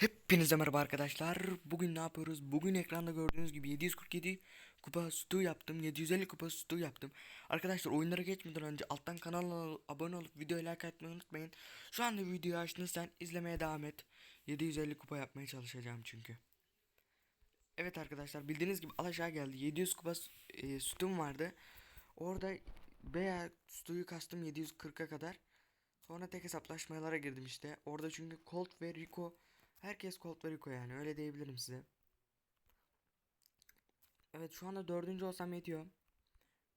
Hepinize merhaba arkadaşlar. Bugün ne yapıyoruz? Bugün ekranda gördüğünüz gibi 747 kupa stu yaptım. 750 kupa stu yaptım. Arkadaşlar oyunlara geçmeden önce alttan kanala abone olup videoya like atmayı unutmayın. Şu anda videoyu açtın sen izlemeye devam et. 750 kupa yapmaya çalışacağım çünkü. Evet arkadaşlar bildiğiniz gibi alaşağı geldi. 700 kupa e, stum vardı. Orada veya stuyu kastım 740'a kadar. Sonra tek hesaplaşmalara girdim işte. Orada çünkü Colt ve Rico herkes Colt ve Rico yani öyle diyebilirim size. Evet şu anda dördüncü olsam yetiyor.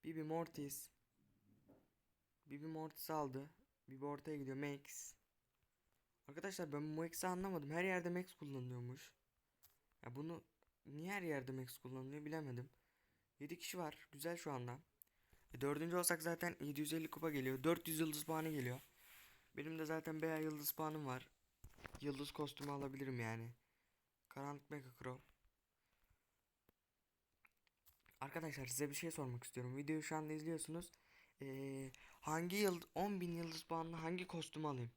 Bibi Mortis. Bibi Mortis aldı. Bibi ortaya gidiyor. Max. Arkadaşlar ben Max'i anlamadım. Her yerde Max kullanılıyormuş. Ya bunu niye her yerde Max kullanılıyor bilemedim. 7 kişi var. Güzel şu anda. E, dördüncü olsak zaten 750 kupa geliyor. 400 yıldız puanı geliyor. Benim de zaten bayağı yıldız puanım var. Yıldız kostümü alabilirim yani. Karanlık Mega Crow. Arkadaşlar size bir şey sormak istiyorum. Videoyu şu anda izliyorsunuz. Ee, hangi yıl 10.000 yıldız puanlı hangi kostümü alayım?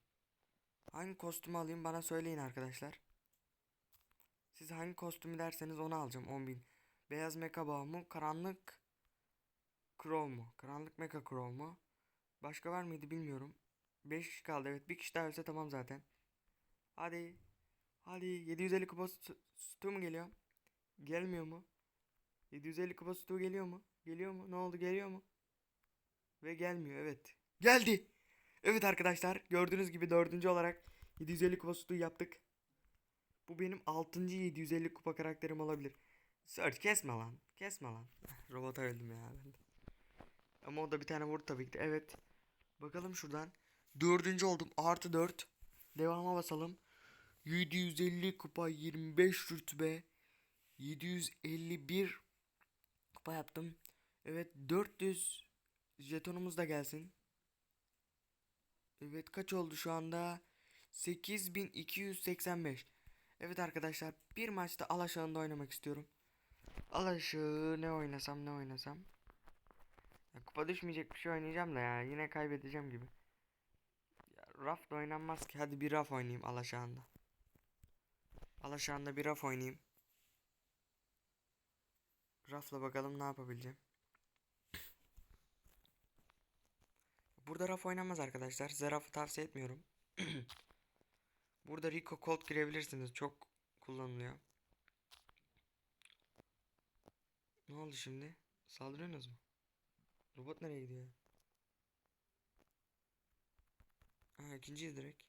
Hangi kostümü alayım bana söyleyin arkadaşlar. Siz hangi kostümü derseniz onu alacağım 10.000. Beyaz Mecha Bow mu? Karanlık Crow mu? Karanlık Mecha Crow mu? Başka var mıydı bilmiyorum. 5 kişi kaldı evet. Bir kişi daha ölse tamam zaten. Hadi. Hadi 750 kupa stu mu geliyor? Gelmiyor mu? 750 kupa stu geliyor mu? Geliyor mu? Ne oldu geliyor mu? Ve gelmiyor evet. Geldi. Evet arkadaşlar gördüğünüz gibi dördüncü olarak 750 kupa stu yaptık. Bu benim 6. 750 kupa karakterim olabilir. Search kesme lan. Kesme lan. Robota öldüm ya ben de. Ama o da bir tane vurdu tabii ki de. Evet. Bakalım şuradan. Dördüncü oldum. Artı 4. Devama basalım. 750 kupa 25 rütbe 751 kupa yaptım. Evet 400 jetonumuz da gelsin. Evet kaç oldu şu anda? 8285. Evet arkadaşlar bir maçta alaşağında oynamak istiyorum. Alaşağı ne oynasam ne oynasam. Ya, kupa düşmeyecek bir şey oynayacağım da ya yine kaybedeceğim gibi. Ya, raf da oynanmaz ki. Hadi bir raf oynayayım alaşağında. Alaşağında bir raf oynayayım. Rafla bakalım ne yapabileceğim. Burada raf oynanmaz arkadaşlar. Size rafı tavsiye etmiyorum. Burada Rico Colt girebilirsiniz. Çok kullanılıyor. Ne oldu şimdi? Saldırıyorsunuz mu? Robot nereye gidiyor? Ha ikinciyiz direkt.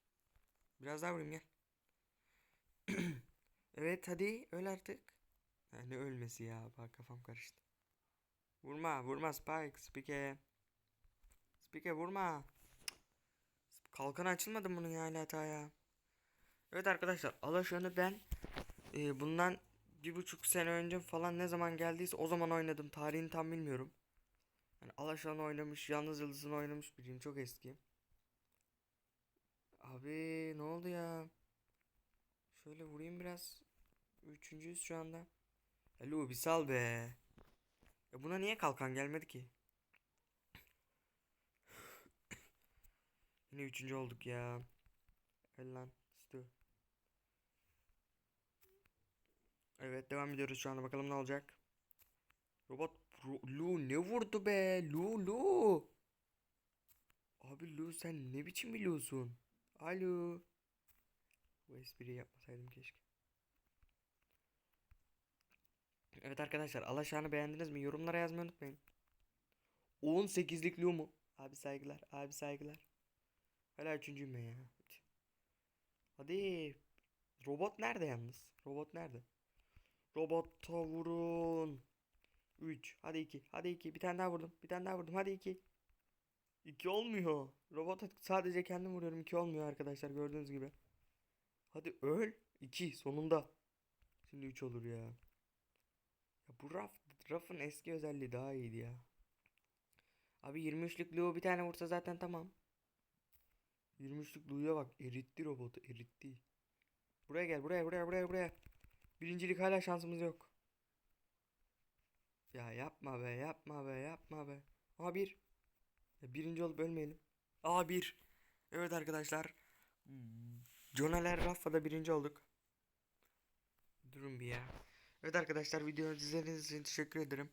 Biraz daha vurayım gel. Evet hadi öl artık. Ha, ne ölmesi ya bak kafam karıştı. Vurma vurma Spike Spike. Spike vurma. Kalkan açılmadı bunun ya hala hata ya. Evet arkadaşlar Alaşan'ı ben e, bundan bir buçuk sene önce falan ne zaman geldiyse o zaman oynadım. Tarihini tam bilmiyorum. Yani Alaşan oynamış, Yalnız Yıldız'ın oynamış biriyim. Çok eski. Abi ne oldu ya? Şöyle vurayım biraz. Üçüncüyüz şu anda. Hello bir sal be. Ya buna niye kalkan gelmedi ki? Yine üçüncü olduk ya. El lan. Stu. Evet devam ediyoruz şu anda bakalım ne olacak. Robot Ro- Lu ne vurdu be? Lu Lu. Abi Lu sen ne biçim bir Lu'sun? Alo. Bu espriyi yapmasaydım keşke. Evet arkadaşlar Alaşan'ı beğendiniz mi? Yorumlara yazmayı unutmayın. 18'lik Lu mu? Abi saygılar. Abi saygılar. Hala üçüncüyüm ben ya. Hadi. Robot nerede yalnız? Robot nerede? Robota vurun. 3. Hadi 2. Hadi 2. Bir tane daha vurdum. Bir tane daha vurdum. Hadi 2. 2 olmuyor. Robota sadece kendim vuruyorum. 2 olmuyor arkadaşlar gördüğünüz gibi. Hadi öl. 2 sonunda. Şimdi 3 olur ya. Ya bu raf, rafın eski özelliği daha iyiydi ya. Abi 23'lük Leo bir tane vursa zaten tamam. 23'lük Leo'ya bak eritti robotu eritti. Buraya gel buraya buraya buraya buraya. Birincilik hala şansımız yok. Ya yapma be yapma be yapma be. Aha bir. Ya birinci olup ölmeyelim. Aa bir. Evet arkadaşlar. Jonaler Raffa'da birinci olduk. Durun bir ya. Evet arkadaşlar videoyu izlediğiniz için teşekkür ederim.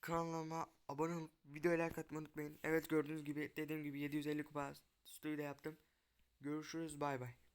Kanalıma abone olup videoya like atmayı unutmayın. Evet gördüğünüz gibi dediğim gibi 750 kupa stüdyo yaptım. Görüşürüz bay bay.